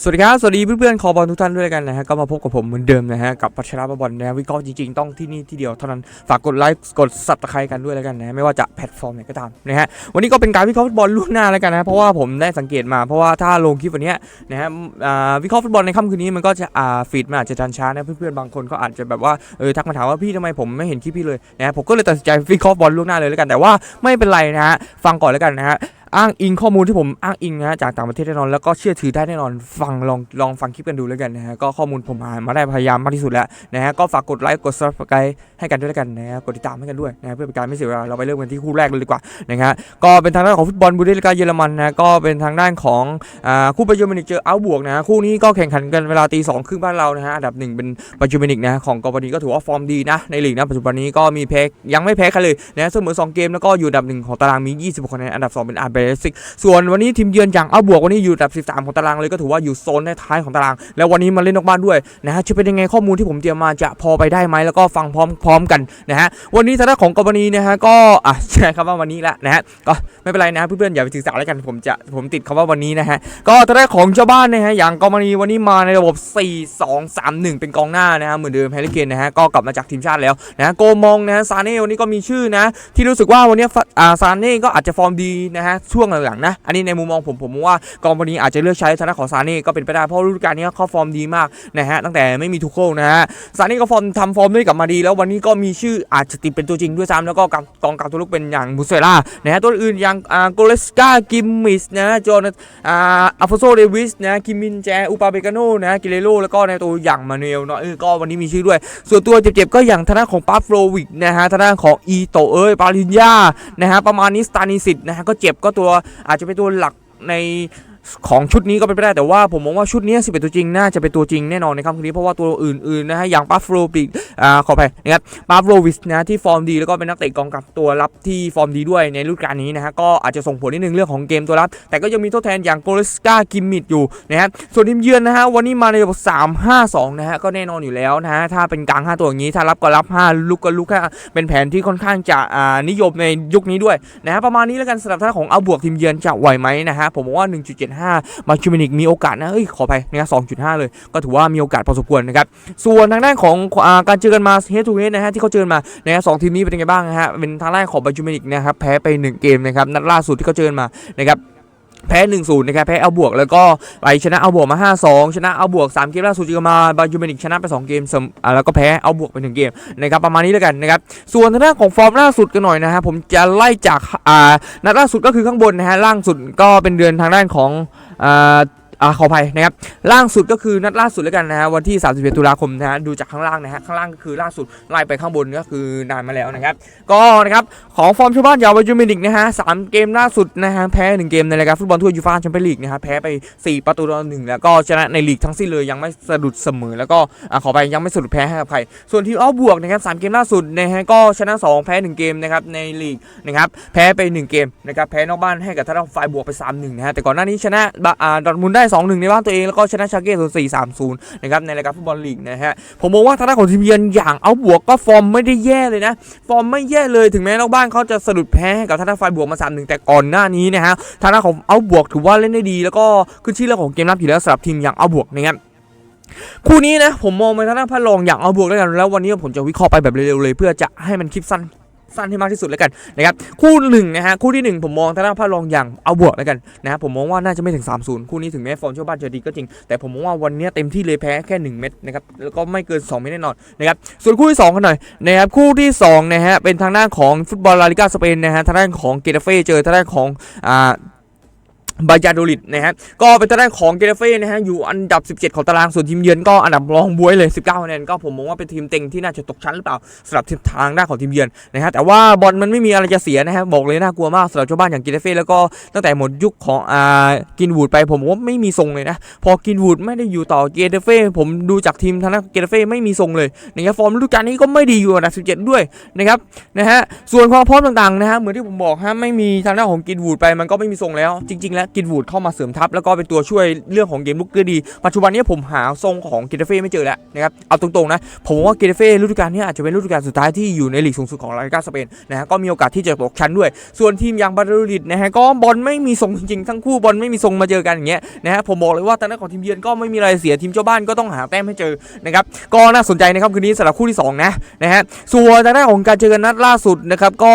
สวัสดีครับ สวัสดีเพื่อนๆ คอบอลทุกท่านด้วยกันนะฮะ ก็มาพบกับผมเหมือนเดิมนะฮะ กับพัชราบอลนะ วิเคราะห์จริงๆ ต้องที่นี่ที่เดียวเท่านั้น ฝากกดไลค์ กดซับสไครต์กันด้วยแล้วกันนะ ไม่ว่าจะแพลตฟอร์มไหนก็ตามนะฮะ วันนี้ก็เป็นการวิเคราะห์ฟุตบอลล่วงหน้าแล้วกันนะฮะเพราะว่าผมได้สังเกตมา เพราะว่าถ้าลงคลิปวันเนี้ยนะฮะวิเคราะห์ฟุตบอลในค่ำคืนนี้มันก็จะอ่าฟีดมันอาจจะทันช้านะ เพื่อนๆ บางคนก็อาจจะแบบว่าเออทักมาถามว่าพี่ทำไมผมไม่เห็นคลิปพี่เลยนะฮะผมก็เลยตัดสินใจวิเคราะห์บอลล่วงหน้าเลยแล้วกัน แต่ว่าไม่เป็นไรนะฮะ ฟังก่อนแล้วกันนะฮะ อ้างอิงข้อมูลที่ผมอ้างอิงนะฮะจากต่างประเทศแน่นอนแล้วก็เชื่อถือได้แน่นอนฟังลองลองฟังคลิปกันดูแล้วกันนะฮะก็ข้อมูลผมหามาได้พยายามมากที่สุดแล้วนะฮะก็ฝากกดไลค์กด subscribe ให้กันด้วยแล้วกันนะฮะกดติดตามให้กันด้วยนะฮะเพื่อเป็นการไม่เสียเวลาเราไปเริ่มกันที่คู่แรกเลยดีกว่านะฮะก็เป็นทางด้านของฟุตบอลบูเดสลิกาเยอรมันนะฮะก็เป็นทางด้านของอ่าคู่บาเยอร์มินิกเจอเอาบวกนะฮะคู่นี้ก็แข่งขันกันเวลาตีสองครึ่งบ้านเรานะฮะอันดับหนึ่งเป็นบาเยอร์มินิกนะของกอบานีก็ถือว่าฟอร์มดีนะในลีกนะปัจจุบันนี้ก็มีแพ้ยังไม่แพ้ใครเลยนะฮะเสมอสองเกมแล้วก็อยู่อันดับหนึ่งของตารางมี26คะแนนอันดับสองเป็นอาร์เบสิกส่วนวันนี้ทีมเยือนอย่างเอาบวกวันนี้อยู่อันดับ 13 ของตารางเลยก็ถือว่าอยู่โซนท้ายของตาราง แล้ววันนี้มาเล่นนอกบ้านด้วยนะฮะจะเป็นยังไงข้อมูลที่ผมเตรียมมาจะพอไปได้ไหมแล้วก็ฟังพร้อมพร้อมกันนะฮะวันนี้ทางด้านของกรณีนะฮะก็อะใช่คำว่าวันนี้ละนะฮะก็ไม่เป็นไรนะเพื่อนๆอย่าไปถือสาแล้วกันผมจะผมติดคำว่าวันนี้นะฮะก็ทางด้านของเจ้าบ้านนะฮะอย่างกรณีวันนี้มาในระบบ 4 2 3 1 เป็นกองหน้านะฮะเหมือนเดิมแฮร์รี่เคนนะฮะก็กลับมาจากทีมชาติแล้วนะโกมองนะฮะซาเน่วันนี้ก็มีชื่อนะที่รู้สึกว่าวันนี้อ่าซานเน่ก็อาจจะฟอร์มดีนะฮะช่วงหลังๆนะ อันนี้ในมุมมองผมผมมองว่า กองวันนี้อาจจะเลือกใช้ทางด้าของซานเน่ก็เป็นไปได้เพราะฤดูกาลนี้เขาฟอร์มดีมากนะฮะตั้งแต่ไม่มีทุกโคนะฮะซานเน่ก็ฟอร์มทำฟอร์มด้วยกับมาดี แล้ววันนี้ก็มีชื่ออาจจะติดเป็นตัวจริงด้วยซ้ำแล้วก็กองกลางตัวลุกเป็นอย่างบุเซล่านะฮะตัวอื่นอย่างอ่าโกเลสกากิมมิสนะโจนอ่าอัลฟโซเดวิสนะคิมมินแจอุปาเบกาโนนะกิเลโลแล้วก็ในตัวอย่างมาเนลเนาะเออก็วันนี้มีชื่อด้วย ส่วนตัวเจ็บๆก็อย่างทางด้าของปาฟโลวิกนะฮะทางด้าของอีโตเอ้ยปาลินยานะฮะประมาณนี้สตานิสิตนะฮะก็เจ็บก็ตัวอาจจะเป็นตัวหลักใน ของชุดนี้ก็เป็นไปได้แต่ว่าผมมองว่าชุดนี้11 ตัวจริงน่าจะเป็นตัวจริงแน่นอนในค่ำคืนนี้เพราะว่าตัวอื่นๆนะฮะอย่างปาฟโลวิอ่าขอไปนะครับปาฟโลวิสนะที่ฟอร์มดีแล้วก็เป็นนักเตะกองกับตัวรับที่ฟอร์มดีด้วยในฤดูกาลนี้นะฮะก็อาจจะส่งผลนิดนึงเรื่องของเกมตัวรับ แต่ก็ยังมีทดแทนอย่างโกลสกากิมมิดอยู่นะฮะส่วนทีมเยือนนะฮะวันนี้มาในระบบ3 5 2นะฮะก็แน่นอนอยู่แล้วนะฮะถ้าเป็นกลาง5ตัวอย่างนี้ถ้ารับก็รับ 5 ลุกก็ลุกห้าเป็นแผนที่ค่อนข้างจะอ่านิยมในยุคนี้ด้วยนะฮะประมาณนี้แล้วกันสำหรับท่านของเอาบวกทีมเยือนจะไหวไหมนะฮะผมบอกว่า 1.75มาชูมินิกมีโอกาสนะเอ้ยขอไปนะ2.5 เลย ก็ถือว่ามีโอกาสพอสมควรนะครับ ส่วนทางด้านของอการเจอกันมาเฮดทูเฮดนะฮะที่เขาเจอกันมานะฮะสองทีมนี้เป็นยังไงบ้างนะฮะเป็นทางด้านของบาจูมินิกนะครับแพ้ไป 1 เกมนะครับนัดล่าสุดที่เขาเจอกันมานะครับ แพ้1-0นะครับแพ้เอาบวกแล้วก็ไปชนะเอาบวกมา 5-2 ชนะเอาบวก 3 เกมล่าสุดจิกมาบายูเมนิกชนะไป 2 เกมสมอ่าแล้วก็แพ้เอาบวกไป1เกมนะครับประมาณนี้แล้วกันนะครับส่วนทางด้านของฟอร์มล่าสุดกันหน่อยนะฮะผมจะไล่จากอ่านัดล่าสุดก็คือข้างบนนะฮะล่างสุดก็เป็นเดือนทางด้านของอ่า อ่าขออภัยนะครับล่างสุดก็คือนัดล่าสุดแล้วกันนะฮะวันที่ 31 ตุลาคมนะฮะดูจากข้างล่างนะฮะข้างล่างก็คือล่าสุดไล่ไปข้างบนก็คือนานมาแล้วนะครับก็นะครับของฟอร์มชาวบ้านยาววาจูมินิกนะฮะสามเกมล่าสุดนะฮะแพ้หนึ่งเกมในรายการฟุตบอลทั่วยูฟ่าแชมเปี้ยนลีกนะฮะแพ้ไป 4 ประตูต่อหนึ่งแล้วก็ชนะในลีกทั้งสิ้นเลยยังไม่สะดุดเสมอแล้วก็อ่าขอไปยังไม่สะดุดแพ้ให้กับใครส่วนทีมเอบวกนะครับสามเกมล่าสุดนะฮะก็ชนะ 2 แพ้ 1 เกมนะครับในลีกนะครับแพ้ไป 1 เกมนะครับแพ้นอกบ้านให้กับทางฝ่ายบวกไป3-1นะฮะแต่ก่อนหน้านี้ชนะอ่าดอทมุนได้2-1 ในบ้านตัวเองแล้วก็ชนะชาเก้ศูนย์สี่สามศูนย์นะครับในรายการฟุตบอลลีกนะฮะผมมองว่าทางด้านของทีมเยือนอย่างเอาบวกก็ฟอร์มไม่ได้แย่เลยนะฟอร์มไม่แย่เลยถึงแม้นอกบ้านเขาจะสะดุดแพ้กับทางด้านฝ่ายบวกมา3-1แต่ก่อนหน้านี้นะฮะทางด้านของเอาบวกถือว่าเล่นได้ดี แล้วก็ขึ้นชื่อเรื่องของเกมรับอยู่แล้วสำหรับทีมอย่างเอาบวกนะครับคู่นี้นะผมมองไปทางด้านพระรองอย่างเอาบวกแล้วกันแล้ววันนี้ผมจะวิเคราะห์ไปแบบเร็วๆเลย เพื่อจะให้มันคลิปสั้น สั้นให้มากที่สุดแล้วกันนะครับคู่หนึ่งนะฮะคู่ที่หนึ่งผมมองทางด้านพระรองอย่างเอาบวกแล้วกันนะครับผมมองว่าน่าจะไม่ถึง 3-0 คู่นี้ถึงแม้ฟอร์มชาวบ้านจะดีก็จริง แต่ผมมองว่าวันนี้เต็มที่เลยแพ้แค่ 1 เม็ดนะครับแล้วก็ไม่เกิน 2 เม็ดแน่นอนนะครับส่วนคู่ที่2กันหน่อยนะครับคู่ที่2นะฮะเป็นทางด้านของฟุตบอลลาลิกาสเปนนะฮะทางด้านของเกตาเฟ่เจอทางด้านของอ่า บายาโดลิดนะฮะ ก็เป็นทางด้าของเกตาเฟ่นะฮะ อยู่อันดับ 17 ของตาราง ส่วนทีมเยือนก็อันดับรองบวยเลย 19คะแนน ก็ผมมองว่าเป็นทีมเต็งที่น่าจะตกชั้นหรือเปล่าสำหรับทีมทางด้านของทีมเยือนนะฮะ แต่ว่าบอลมันไม่มีอะไรจะเสียนะฮะ บอกเลยน่ากลัวมากสำหรับชาวบ้านอย่างเกตาเฟ่แล้วก็ตั้งแต่หมดยุคของอ่ากินวูดไปผมว่าไม่มีทรงเลยนะ พอกินวูดไม่ได้อยู่ต่อเกเตเฟ่ผมดูจากทีมทางด้านเกเตเฟ่ไม่มีทรงเลยนะครับฟอร์มฤดูกาลนี้ก็ไม่ดีอยู่อันดับ 17 ด้วยนะครับ นะฮะ ส่วนความพร้อมต่างๆนะฮะ เหมือนที่ผมบอกฮะ ไม่มีทางด้านของกินวูดไปมันก็ไม่มีทรงแล้วจริงๆแล้วและกินวูดเข้ามาเสริมทัพแล้วก็เป็นตัวช่วยเรื่องของเกมลุกได้ดี ปัจจุบันนี้ผมหาทรงของกิตาเฟ่ไม่เจอแล้วนะครับเอาตรงๆนะผมว่ากิตาเฟ่ฤดูกาลนี้อาจจะเป็นฤดูกาลสุดท้ายที่อยู่ในลีกสูงสุดของลาลิกาสเปนนะฮะก็มีโอกาสที่จะตกชั้นด้วย ส่วนทีมอย่างบาร์เดลิดนะฮะก็บอลไม่มีทรงจริงๆทั้งคู่บอลไม่มีทรงมาเจอกันอย่างเงี้ยนะฮะผมบอกเลยว่าทางด้นของทีมเยือนก็ไม่มีอะไรเสียทีมเจ้าบ้านก็ต้องหาแต้มให้เจอนะครับก็น่าสนใจนะครับคืนนี้สำหรับคู่ที่สองนะนะฮะส่วนทางด้านของการเจอกันนัดล่าสุดนะครับก็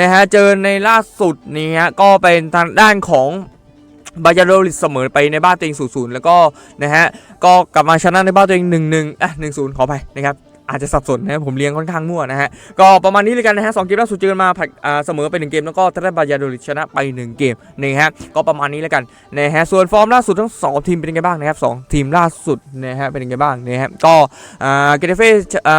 นะฮะเจอในล่าสุดนี่ฮะก็เป็นทางด้านของ บายาโดลิดเสมอไปในบ้านตัวเอง0-0แล้วก็นะฮะก็กลับมาชนะในบ้านตัวเอง1-1อะ1-0ขอไปนะครับ อาจจะสับสนนะผมเลี้ยงค่อนข้างมั่วนะฮะก็ประมาณนี้เลยกันนะฮะสองเกมล่าสุดเจอกันมาผัดอ่าเสมอไปหนึ่งเกมแล้วก็ทางด้านบายาโดลิชนะไปหนึ่งเกมนะฮะก็ประมาณนี้เลยกันนะฮะส่วนฟอร์มล่าสุดทั้งสองทีมเป็นยังไงบ้างนะครับสองทีมล่าสุดนะฮะเป็นยังไงบ้างนะฮะก็อ่าเกเรเฟ่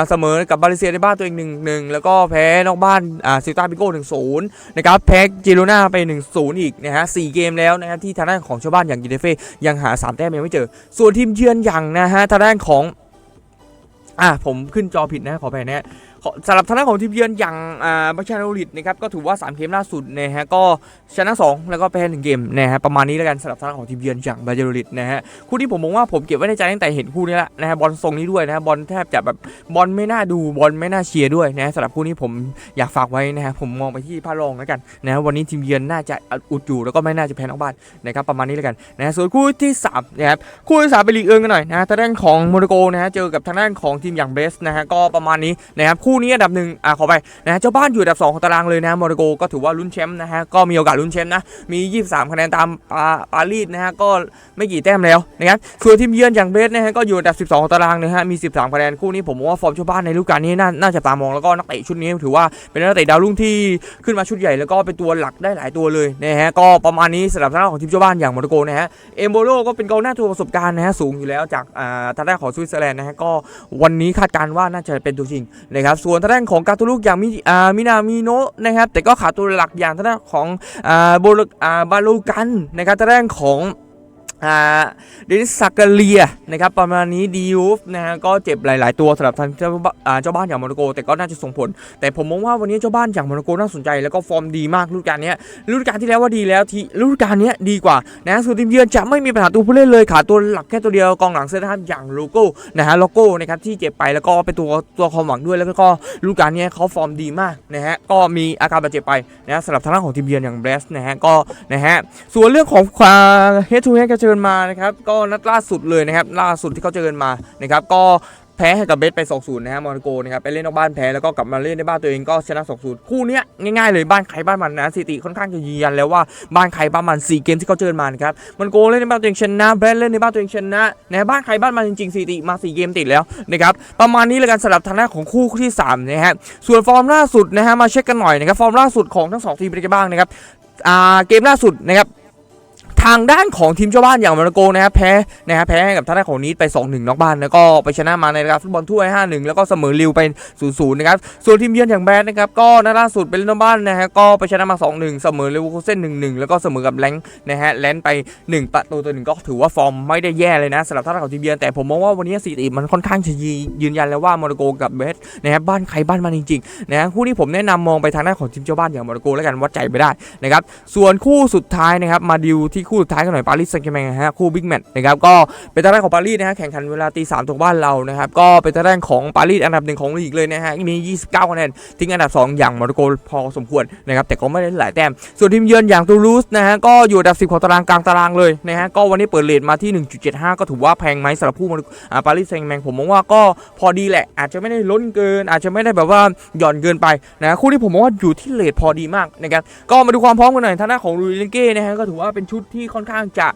เสมอกับบาเลเซียในบ้านตัวเองหนึ่งหนึ่งแล้วก็แพ้นอกบ้านซิลตาบิโก้หนึ่งศูนย์นะครับแพ้จิโรนาไปหนึ่งศูนย์อีกนะฮะสี่เกมแล้วนะฮะที่ทางด้านของชาวบ้านอย่างเกเรเฟ่ยังหาสามแต้มยังไม่เจอ ส่วนทีมเยือนอย่างนะฮะทางด้านของ อะผมขึ้นจอผิดนะขอไปนะ สำหรับทางด้านของทีมเยือนอย่างอ่าบัชาโนลิดนะครับก็ถือว่า 3 เกมล่าสุดนะฮะก็ชนะ 2 แล้วก็แพ้หนึ่งเกมนะฮะประมาณนี้แล้วกันสำหรับทางด้านของทีมเยือนอย่างบัชาโนลิดนะฮะคู่ที่ผมมองว่าผมเก็บไว้ในใจตั้งแต่เห็นคู่นี้ละนะฮะบอลทรงนี้ด้วยนะฮะบอลแทบจะแบบบอลไม่น่าดูบอลไม่น่าเชียร์ด้วยนะสำหรับคู่นี้ผมอยากฝากไว้นะฮะผมมองไปที่พระรองแล้วกันนะฮะวันนี้ทีมเยือนน่าจะอุดอยู่แล้วก็ไม่น่าจะแพ้นอกบ้านนะครับประมาณนี้แล้วกันนะฮะส่วนคู่ที่สามนะครับคู่ที่สามเป็นลีกเอิงกันหน่อยนะฮะทางด้านของโมนโกนะฮะเจอกับทางด้านของทีมอย่างเบสนะฮะก็ประมาณนี้นะครับคู่นี้อันดับหนึ่งอ่าขอไปนะฮะเจ้าบ้านอยู่อันดับสองของตารางเลยนะโมนาโกก็ถือว่าลุ้นแชมป์นะฮะก็มีโอกาสลุ้นแชมป์นะมี 23 คะแนนตามปาปารีสนะฮะก็ไม่กี่แต้มแล้วนะครับส่วนทีมเยือนอย่างเบสนะฮะก็อยู่อันดับ 12 ของตารางนะฮะมี 13 คะแนนคู่นี้ผมว่าฟอร์มเจ้าบ้านในฤดูกาลนี้น่าน่าจะตามองแล้วก็นักเตะชุดนี้ถือว่าเป็นนักเตะดาวรุ่งที่ขึ้นมาชุดใหญ่แล้วก็เป็นตัวหลักได้หลายตัวเลยนะฮะก็ประมาณนี้สำหรับทางด้านของทีมเจ้าบ้านอย่างโมนาโกนะฮะเอมโบโลก็เป็นกองหน้าตัวประสบการณ์นะฮะสูงอยู่แล้วจากอ่าทางด้านของสวิตเซอร์แลนด์นะฮะก็วันนี้คาดการณ์ว่าน่าจะเป็นตัวจริงนะครับส่วนทางด้านของการตูลูกอย่างมิอ่ามินามิโนะนะครับแต่ก็ขาดตัวหลักอย่างทางด้านของอ่าโบลอ่าบาลูกันนะครับทางด้านของ เดนิสซากาเลียนะครับประมาณนี้ดิยูฟนะฮะก็เจ็บหลาย ๆ ตัวสำหรับทางเจ้าบ้านอ่าเจ้าบ้านอย่างโมนาโก แต่ก็น่าจะส่งผล แต่ผมมองว่าวันนี้เจ้าบ้านอย่างโมนาโกน่าสนใจแล้วก็ฟอร์มดีมากฤดูกาลเนี้ยฤดูกาลที่แล้วว่าดีแล้วที่ฤดูกาลเนี้ยดีกว่านะส่วนทีมเยือนจะไม่มีปัญหาตัวผู้เล่นเลยขาดตัวหลักแค่ตัวเดียวกองหลังเซนทรัลอย่างโลโก้นะฮะโลโก้นะครับที่เจ็บไปแล้วก็เป็นตัวตัวความหวังด้วยแล้วก็ฤดูกาลเนี้ยเขาฟอร์มดีมากนะฮะก็มีอาการบาดเจ็บไปนะสำหรับทางด้านของทีมเยือนอย่างเบรสนะฮะก็นะฮะส่วนเรื่องของเฮดทูเฮดก็เจอกันมานะครับก็นัดล่าสุดเลยนะครับล่าสุดที่เขาเจอกันมานะครับก็แพ้ให้กับเบสไป 2-0 นะฮะมอนาโกนะครับไปเล่นนอกบ้านแพ้แล้วก็กลับมาเล่นในบ้านตัวเองก็ชนะ 2-0 คู่นี้ง่ายๆเลยบ้านใครบ้านมันนะสถิติค่อนข้างจะยืนยันแล้วว่าบ้านใครบ้านมัน 4 เกมที่เขาเจอมานะครับมอนาโกเล่นในบ้านตัวเองชนะเบสเล่นในบ้านตัวเองชนะนะบ้านใครบ้านมันจริงๆสถิติมา 4 เกมติดแล้วนะครับประมาณนี้เลยกันสำหรับทางด้านของคู่ที่3นะฮะส่วนฟอร์มล่าสุดนะฮะมาเช็คกันหน่อยนะครับฟอร์มล่าสุดของทั้งสองทีมเป็นยังไงบ้างนะครับอ่าเกมล่าสุดนะครับ ทางด้านของทีมเจ้าบ้านอย่างโมนาโกนะครับแพ้นะฮะแพ้ให้กับทางด้านของนีดไป 2-1นอกบ้านแล้วก็ไปชนะมาในรายการฟุตบอลถ้วย 5-1 แล้วก็เสมอริวไป 0-0 นะครับ ส่วนทีมเยือนอย่างแบดนะครับก็นัดล่าสุดเป็นนอกบ้านนะฮะก็ไปชนะมา 2-1 เสมอเลวูคูเซ่น1-1 แล้วก็เสมอกับแลงค์นะฮะแลนด์ไป 1 ประตูต่อหนึ่งก็ถือว่าฟอร์มไม่ได้แย่เลยนะสำหรับทางด้านของทีมเยือนแต่ผมมองว่าวันนี้สถิติมันค่อนข้างจะยืนยันแล้วว่าโมนาโกกับเบสนะฮะบ้านใครบ้านมันจริงๆนะคู่นี้ผมแนะนำมองไปทางด้านของทีมเจ้าบ้านอย่างโมนาโกแล้วกันวัดใจไปได้นะครับส่วนคู่สุดท้ายนะครับมาดิวที่คู่สุดท้ายกันหน่อยปารีสแซงต์แชร์แมงนะฮะคู่บิ๊กแมตช์นะครับก็เป็นทางด้านของปารีสนะฮะแข่งขันเวลาตีสามตรงบ้านเรานะครับก็เป็นทางด้านของปารีสอันดับหนึ่งของลีกเลยนะฮะมี 29คะแนนทิ้งอันดับ 2 อย่างโมร็อกโกพอสมควรนะครับแต่ก็ไม่ได้หลายแต้มส่วนทีมเยือนอย่างตูลูสนะฮะก็อยู่อันดับ 10 ของตารางกลางตารางเลยนะฮะก็วันนี้เปิดเลทมาที่ 1.75 ก็ถือว่าแพงไหมสำหรับผู้อ่าปารีสแซงต์แมงผมมองว่าก็พอดีแหละ อาจจะไม่ได้ล้นเกิน อาจจะไม่ได้แบบว่าหย่อนเกินไปนะคู่ที่ผมมองว่าอยู่ที่เลทพอดีมากนะครับก็มาดูความพร้อมกันหน่อยทางด้าของลูอิเนเก้นะฮะก็ถือว่าเป็นชุดทที่ค่อนข้างจะ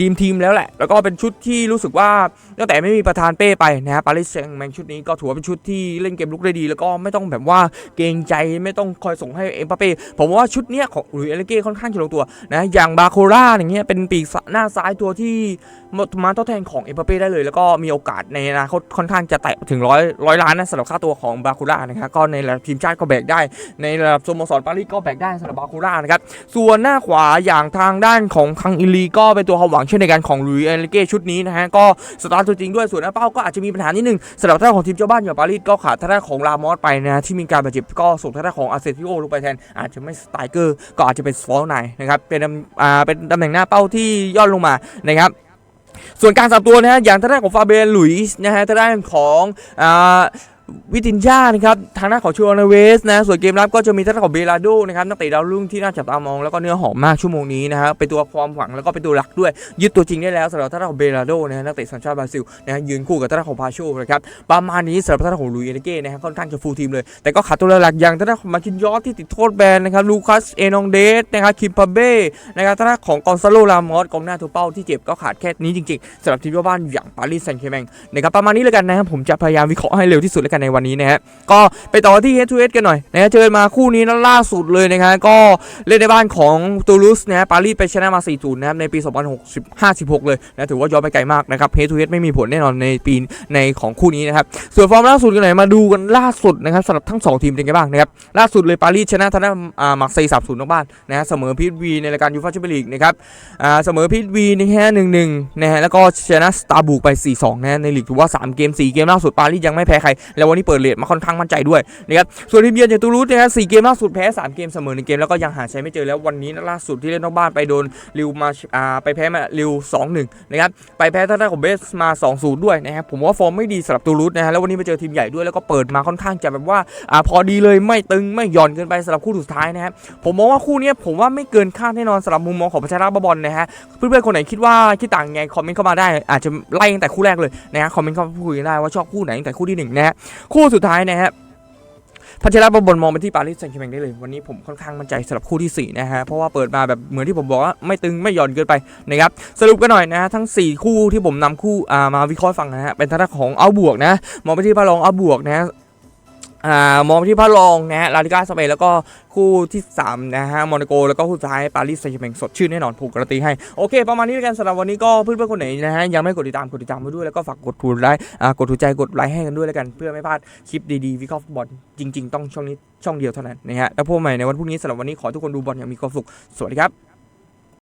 ดีมทีมแล้วแหละ แล้วก็เป็นชุดที่รู้สึกว่าตั้งแต่ไม่มีประธานเป้ไปนะฮะปารีสแซงแมงชุดนี้ก็ถือว่าเป็นชุดที่เล่นเกมลุกได้ดี แล้วก็ไม่ต้องแบบว่าเกรงใจไม่ต้องคอยส่งให้เอ็มบัปเป้ผมว่าชุดเนี้ยของลุยเอเลเก้ค่อนข้างจะลงตัวนะอย่างบาโคล่าอย่างเงี้ยเป็นปีกหน้าซ้ายตัวที่มาทดแทนของเอ็มบัปเป้ได้เลย แล้วก็มีโอกาสในอนาคตค่อนข้างจะแตะถึงร้อยร้อยล้านนะสำหรับค่าตัวของบาโคล่านะครับก็ในระดับทีมชาติก็แบกได้ ในระดับสโมสรปารีสก็แบกได้สำหรับบาโคล่านะครับส่วนหน้าขวาอย่างทางด้านของคังอิลีก็เป็นตัวความหวังเช่นในการของลุยส์เอลิเก้ชุดนี้นะฮะก็สตาร์ทตัวจริงด้วยส่วนหน้าเป้าก็อาจจะมีปัญหานิดนึงสำหรับท่าของทีมเจ้าบ้านอย่างปารีสก็ขาดท่าของลามอสไปนะที่มีการบาดเจ็บก็ส่งท่าของอาเซติโอลงไปแทนอาจจะไม่สไตรเกอร์ก็อาจจะเป็นสฟอลไนนะครับเป็นอ่าเป็นตำแหน่งหน้าเป้าที่ย่อนลงมานะครับส่วนการสับตัวนะฮะอย่างทางด้าของฟาเบียนหลุยส์นะฮะทางด้าของอ่า วิตินญานะครับทางด้าของชูอนเวสนะส่วนเกมรับก็จะมีทางด้านของเบลาโดนะครับนักเตะดาวรุ่งที่น่าจับตามองแล้วก็เนื้อหอมมากชั่วโมงนี้นะฮะเป็นตัวความหวังแล้วก็เป็นตัวหลักด้วย ยึดตัวจริงได้แล้วสำหรับทางด้านของเบลาโดนะนักเตะสัญชาติบราซิลนะฮะยืนคู่กับทางด้านของพาโชนะครับประมาณนี้สำหรับทางด้านของลุยเอเนเก้นะฮะค่อนข้างจะฟูลทีมเลยแต่ก็ขาดตัวหลักอย่างทางด้านของมาคินยอสที่ติดโทษแบนนะครับลูคัสเอนองเดสนะครับคิมพาเบ้นะครับทางด้านของกอนซาโลรามอสกองหน้าตัวเป้าที่เจ็บก็ขาดแค่นี้จริงๆสำหรับทีมเจ้าบ้านอย่างปารีสแซงต์แชร์แมงนะครับประมาณนี้แล้วกันนะครับผมจะพยายามวิเคราะห์ให้เร็วที่สุดแล้วกันในวันนี้นะฮะก็ไปต่อที่ Head to Head กันหน่อยนะฮะเจอมาคู่นี้นะล่าสุดเลยนะครับก็เล่นในบ้านของตูลูสนะฮะปารีสไปชนะมา 4-0 นะครับในปี 2056 เลยนะถือว่าย้อนไปไกลมากนะครับ Head to Head ไม่มีผลแน่นอนในปีในของคู่นี้นะครับส่วนฟอร์มล่าสุดกันหน่อยมาดูกันล่าสุดนะครับสำหรับทั้ง 2 ทีมเป็นไงบ้างนะครับล่าสุดเลยปารีสชนะทางด้านอ่ามาร์เซย์3-0นย์นอกบ้านนะฮะเสมอพีทวีในรายการยูฟ่าแชมเปี้ยนลีกนะครับอ่าเสมอพีทวีนะฮะ1-1นะฮะแล้วก็ชนะสตาร์บุกไป 4-2นะในลีกถือว่า 3 เกม 4 เกมล่าสุดปารีสยังไม่แพ้ใครแล้ววันนี้เปิดเลทมาค่อนข้างมั่นใจด้วยนะครับส่วนทีมเยือนอย่างตูรูสนะครับสี่เกมล่าสุดแพ้3เกมเสมอหนึ่งเกมแล้วก็ยังหาใชัยไม่เจอแล้ววันนี้ล่าสุดที่เล่นนอกบ้านไปโดนริวมาอ่าไปแพ้มาริว2-1นะครับไปแพ้ท่างด้านของเบสมา2-0ด้วยนะครับผมว่าฟอร์มไม่ดีสำหรับตูรูสนะฮะแล้ววันนี้ไปเจอทีมใหญ่ด้วยแล้วก็เปิดมาค่อนข้างจะแบบว่าอ่าพอดีเลยไม่ตึงไม่หย่อนเกินไปสำหรับคู่สุดท้ายนะครับผมมองว่าคู่นี้ผมว่าไม่เกินคาดแน่นอนสำหรับมุมมองของประชาราบอลนะฮะเพื่อนๆคนไหนคิดว่าคิดต่างไงคอมเมนต์เข้ามาได้อาจจะไล่ตั้งแต่คู่แรกเลยนะฮะคอมเมนต์เข้ามาพูดกันได้ว่าชอบคู่ไหนตั้งแต่คู่ที่หนึ่งนะฮะคู่สุดท้ายนะฮะพัชรบนมองไปที่ปารีสแซงต์แชร์แมงได้เลย วันนี้ผมค่อนข้างมั่นใจสำหรับคู่ที่ 4 นะฮะ เพราะว่าเปิดมาแบบเหมือนที่ผมบอกว่าไม่ตึงไม่หย่อนเกินไปนะครับ สรุปกันหน่อยนะฮะทั้ง 4 คู่ที่ผมนำคู่มาวิเคราะห์ฟังนะฮะ เป็นทางด้านของเอาบวกนะ มองไปที่พระรองเอาบวกนะฮะ มองที่พระรองนะฮะลาลิกาสเปนแล้วก็คู่ที่3นะฮะโมนาโกแล้วก็คู่สุดท้ายปารีสแซงต์แชร์แมงสดชื่นแน่นอนผูกกรันตีให้ โอเค ประมาณนี้แล้วกันสำหรับวันนี้ก็เพื่อนๆคนไหนนะฮะยังไม่กดติดตามกดติดตามไว้ด้วยแล้วก็ฝากกดถูกไลค์อ่ากดถูกใจกดไลค์ให้กันด้วยแล้วกันเพื่อไม่พลาดคลิปดีๆวิเคราะห์ฟุตบอลจริง ๆ ต้องช่องนี้ช่องเดียวเท่านั้นนะฮะแล้วพบใหม่ในวันพรุ่งนี้สำหรับวันนี้ขอทุกคนดูบอลอย่างมีความสุขสวัสดีครับ